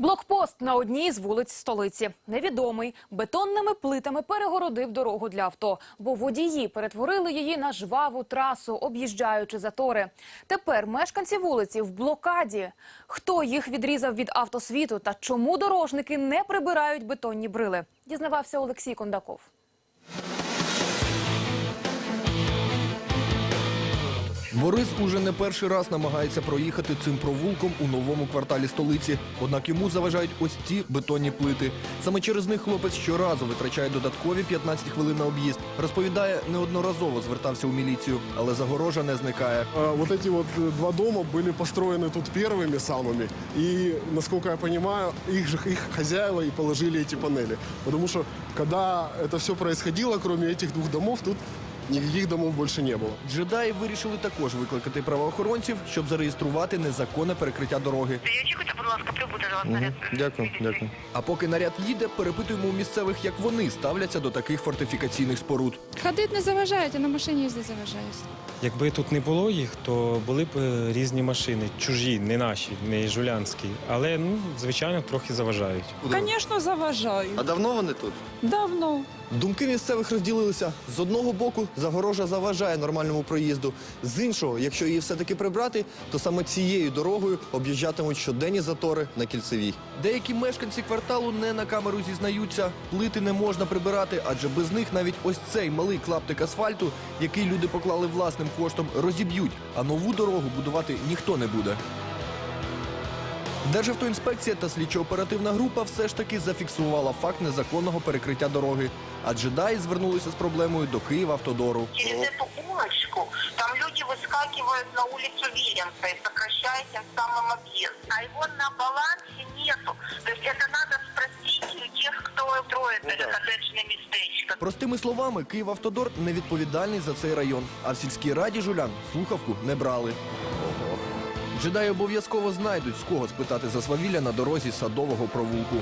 Блокпост на одній з вулиць столиці. Невідомий бетонними плитами перегородив дорогу для авто, бо водії перетворили її на жваву трасу, об'їжджаючи затори. Тепер мешканці вулиці в блокаді. Хто їх відрізав від автосвіту та чому дорожники не прибирають бетонні брили? Дізнавався Олексій Кондаков. Борис уже не перший раз намагається проїхати цим провулком у новому кварталі столиці. Однак йому заважають ось ці бетонні плити. Саме через них хлопець щоразу витрачає додаткові 15 хвилин на об'їзд. Розповідає, неодноразово звертався у міліцію, але загорожа не зникає. А, Вот эти вот э, два дома были построены тут первыми самыми. И, насколько я понимаю, их же их хозяева и положили эти панели. Потому что, когда это все происходило, кроме этих двух домов, тут никаких домов больше не было. Джедаї вирішили також викликати правоохоронців, щоб зареєструвати незаконне перекриття дороги. Очікуйте, будь ласка, прибути до вас наряд. Дякую, дякую. А поки наряд їде, перепитуємо у місцевих, як вони ставляться до таких фортифікаційних споруд. Ходити не заважають, а на машині їздити заважають. Якби тут не було їх, то були б е, різні машини, чужі, не наші, не жулянські. Але ну, звичайно, трохи заважають. Звісно, заважаю. А давно вони тут? Давно. Думки місцевих розділилися. З одного боку, загорожа заважає нормальному проїзду. З іншого, якщо її все-таки прибрати, то саме цією дорогою об'їжджатимуть щоденні затори на кільцевій. Деякі мешканці кварталу не на камеру зізнаються. Плити не можна прибирати, адже без них навіть ось цей малий клаптик асфальту, який люди поклали власним коштом, розіб'ють, а нову дорогу будувати ніхто не буде. Державтоінспекція та слідчо-оперативна група все ж таки зафіксувала факт незаконного перекриття дороги. А джедаї звернулися з проблемою до Київавтодору. Через эту улочку там люди выскакивают на улицу Вильямса и сокращают тем самым объезд. А его на балансе нету. То есть это надо спросить у тех, кто строит это коттеджное местечко. Простими словами, Київавтодор не відповідальний за цей район. А в сільській раді жулян слухавку не брали. Джедаї обов'язково знайдуть з кого спитати за свавілля на дорозі садового провулку.